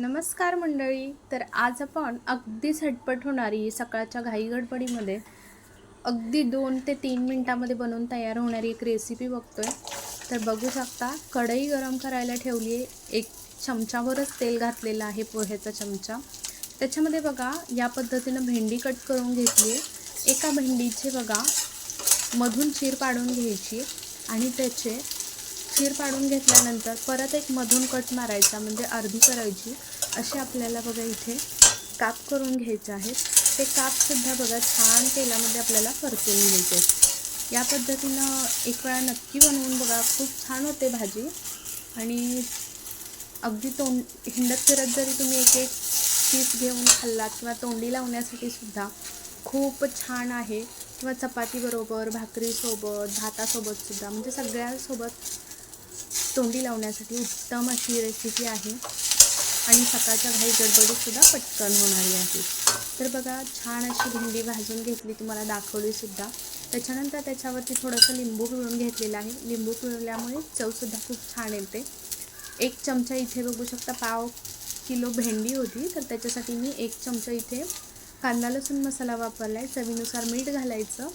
नमस्कार मंडळी. तर आज आपण अगदी झटपट होणारी सकाळच्या घाई गडबडीमध्ये अगदी दोन ते तीन मिनटामध्ये बनवून तयार होणारी एक रेसिपी बघतोय. तर बघू शकता कढई गरम करायला ठेवली आहे. एक चमचाभरच तेल घातलेलं आहे पोह्याचा चमचा. त्याच्यामध्ये बघा या पद्धतीनं भेंडी कट करून घेतली आहे. एका भेंडीचे बघा मधून चीर पाडून घ्यायची आणि त्याचे खीर पाडून घेतल्यानंतर परत एक मधून कट मारायचा म्हणजे अर्धी करायची. असे आपल्याला बघा इथे काप करून घ्यायचे आहेत. ते कापसुद्धा बघा छान तेलामध्ये आपल्याला परतून घ्यायचे या पद्धतीनं एक वेळा नक्की बनवून बघा. खूप छान होते भाजी. आणि अगदी तोंड हिंडत फिरत जरी तुम्ही एक एक पीस घेऊन खाल्लात किंवा तोंडी लावण्यासाठी सुद्धा खूप छान आहे. किंवा चपातीबरोबर भाकरीसोबत भातासोबतसुद्धा म्हणजे सगळ्यांसोबत तोंडी लावण्यासाठी उत्तम अशी रेसिपी आहे. आणि सकाळच्या घाई गडबडीसुद्धा पटकन होणारी आहे. तर बघा छान अशी भेंडी भाजून घेतली तुम्हाला दाखवलीसुद्धा त्याच्यानंतर त्याच्यावरती थोडंसं लिंबू पिळून घेतलेलं आहे. लिंबू पिळल्यामुळे चवसुद्धा खूप छान येते. एक चमचा इथे बघू शकता पाव किलो भेंडी होती. तर त्याच्यासाठी मी एक चमचा इथे कांदा लसूण मसाला वापरला आहे चवीनुसार मीठ घालायचं.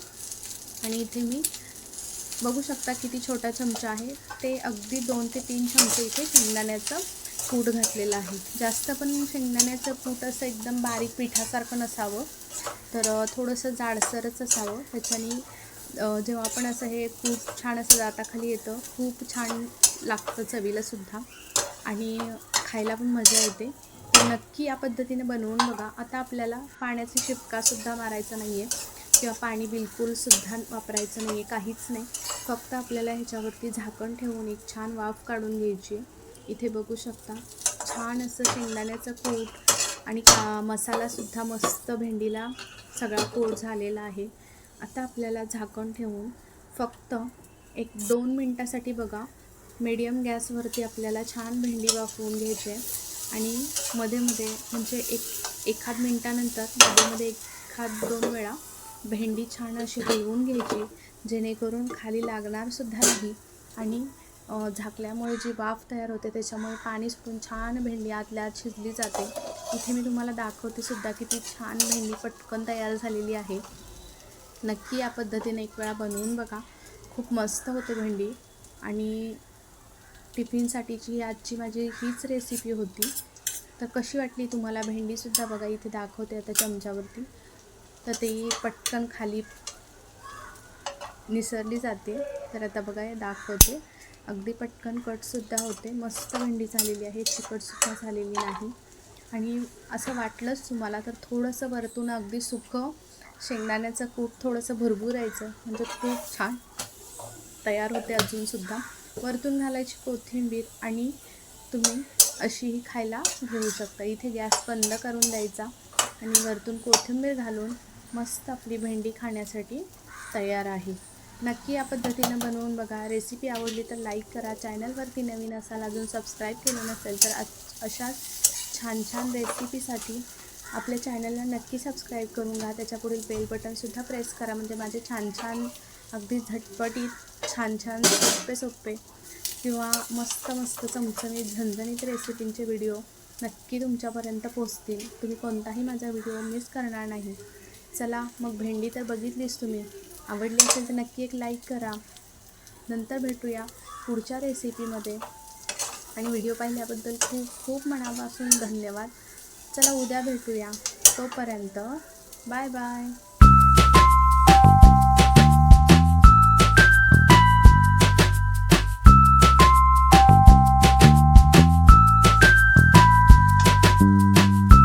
आणि इथे मी बघू शकता किती छोटा चमचा आहे. ते अगदी दोन ते तीन चमचे इथे शेंगदाण्याचं कूट घातलेलं आहे. जास्त पण शेंगदाण्याचं कूट असं एकदम बारीक पिठासारखं नसावं. तर थोडंसं जाडसरच असावं. त्याच्याने जेव्हा आपण असं हे खूप छान असं दाताखाली येतं खूप छान लागतं चवीला सुद्धा. आणि खायला पण मजा येते. नक्की या पद्धतीने बनवून बघा. आता आपल्याला पाण्याचा शिपकासुद्धा मारायचा नाही आहे किंवा पाणी बिलकुलसुद्धा वापरायचं नाही आहे काहीच नाही. फक्त आपल्याला ह्याच्यावरती झाकण ठेवून एक छान वाफ काढून घ्यायची. आहे इथे बघू शकता छान असं शेंगदाण्याचं कूट आणि का मसालासुद्धा मस्त भेंडीला सगळा कोट झालेला आहे. आता आपल्याला झाकण ठेवून फक्त एक दोन मिनटासाठी बघा मीडियम गॅसवरती आपल्याला छान भेंडी वाफवून घ्यायची आहे. आणि मध्ये मध्ये म्हणजे एक एखाद मिनटानंतरमध्ये मध्ये एखाद दोन वेळा भेंडी छान अशी हलवून घ्यायची जेणेकरून खाली लागणारसुद्धा नाही. आणि झाकल्यामुळे जी वाफ तयार होते त्याच्यामुळे पाणी सुटून छान भेंडी आतल्या आत शिजली जाते. इथे मी तुम्हाला दाखवते सुद्धा की ती छान भेंडी पटकन तयार झालेली आहे. नक्की या पद्धतीने एक वेळा बनवून बघा. खूप मस्त होते भेंडी. आणि टिफिनसाठीची आजची माझी हीच रेसिपी होती. तर कशी वाटली तुम्हाला भेंडीसुद्धा बघा इथे दाखवते आता चमच्यावरती. तर ती पटकन खाली निसरली जाते. तर आता बघा हे दाखवते. अगदी पटकन कटसुद्धा होते. मस्त भेंडी झालेली आहे. चिकटसुद्धा झालेली नाही. आणि असं वाटलंच तुम्हाला तर थोडंसं वरतून अगदी सुकं शेंगदाण्याचं कूट थोडंसं भरभुरायचं म्हणजे खूप छान तयार होते अजूनसुद्धा. वरतून घालायची कोथिंबीर आणि तुम्ही अशीही खायला घेऊ शकता. इथे गॅस बंद करून द्यायचा आणि वरतून कोथिंबीर घालून मस्त आपली भेंडी खाण्यासाठी तयार आहे. नक्की या पद्धतीनं बनवून बघा. रेसिपी आवडली तर लाईक करा. चॅनलवरती नवीन असाल अजून सबस्क्राईब केलं नसेल तर अशाच छान छान रेसिपीसाठी आपल्या चॅनलला नक्की सबस्क्राईब करून घ्या. त्याच्या पुढील बेल बटनसुद्धा प्रेस करा. म्हणजे माझे छान छान अगदी झटपटीत छान छान सोपे सोपे किंवा मस्त मस्त चमचमीत झणझणीत रेसिपींचे व्हिडिओ नक्की तुमच्यापर्यंत पोचतील तुम्ही कोणताही माझा व्हिडिओ मिस करणार नाही. चला मग भेंडी तर बघितलीच तुम्ही. आवडली असेल तर नक्की एक लाईक करा. नंतर भेटूया पुढच्या रेसिपीमध्ये आणि व्हिडिओ पाहिल्याबद्दल खूप खूप मनापासून धन्यवाद. चला उद्या भेटूया. तोपर्यंत बाय बाय